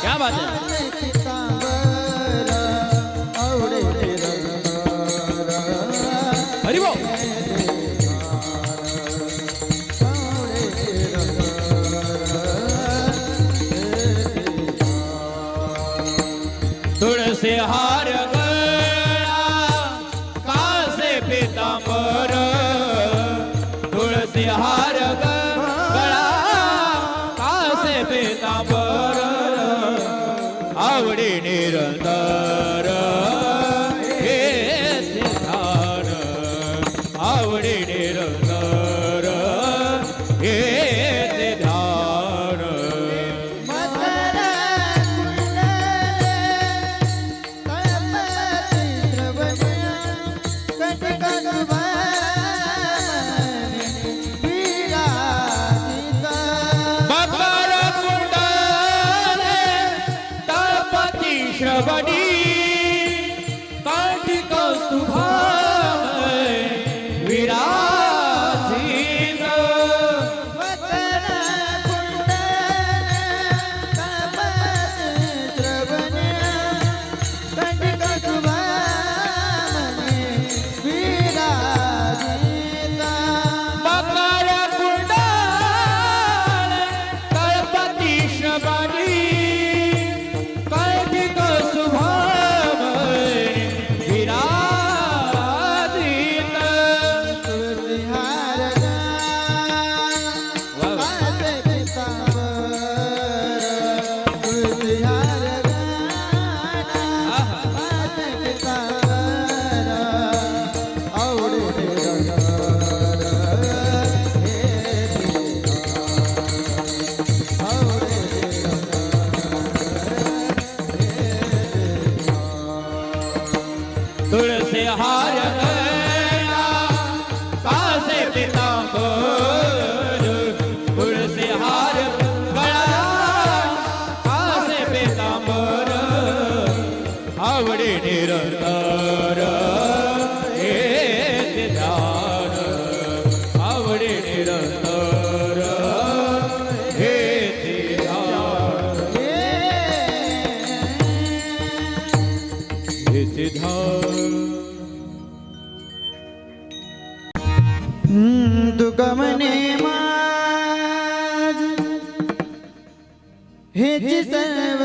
क्या बात है? तुलसी हार નિરંતર હે સિદ્ધાર આવડી 把你 आवडे निरंतर हे ध्यान आवडे निरंतर हे ध्यान हे ध्यान दुगमने माझ हे सर्व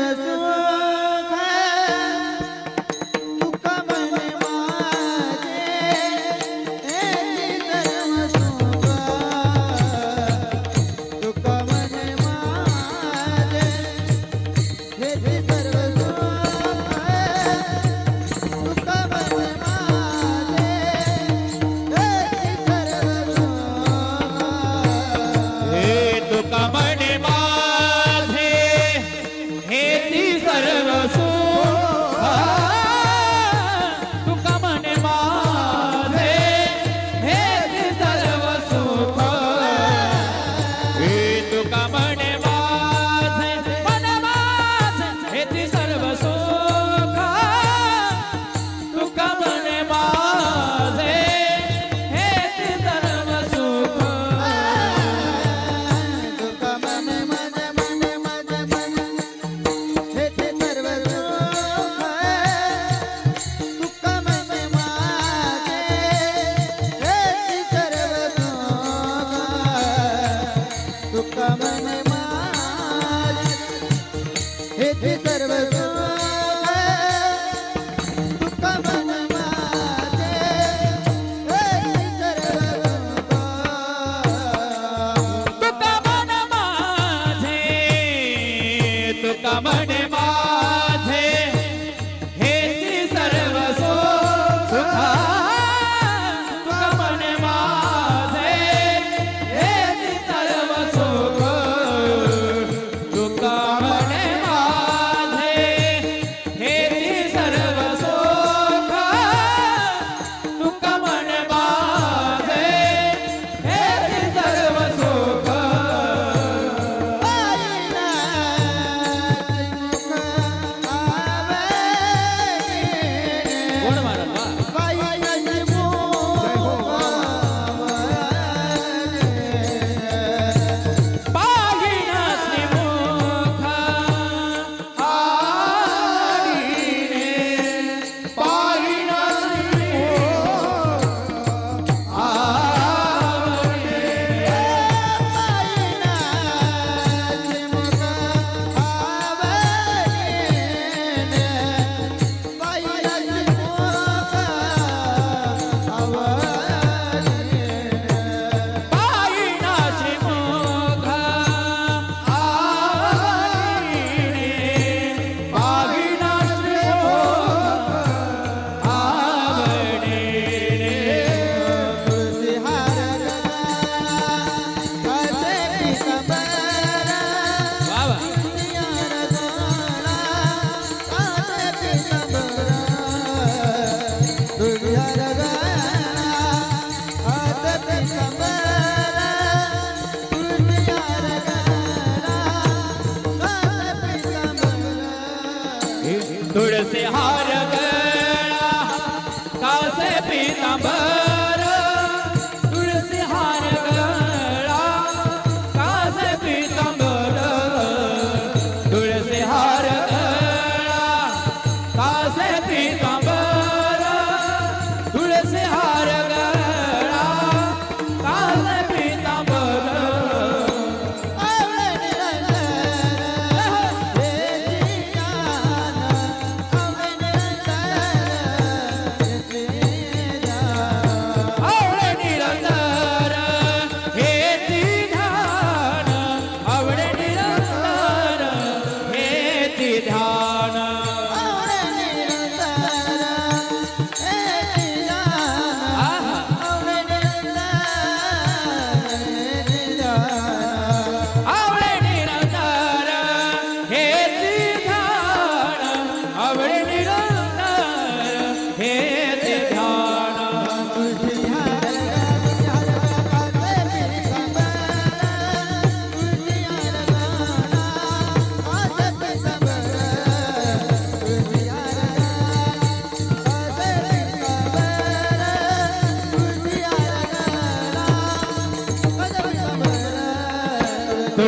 casa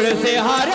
तुळसी हार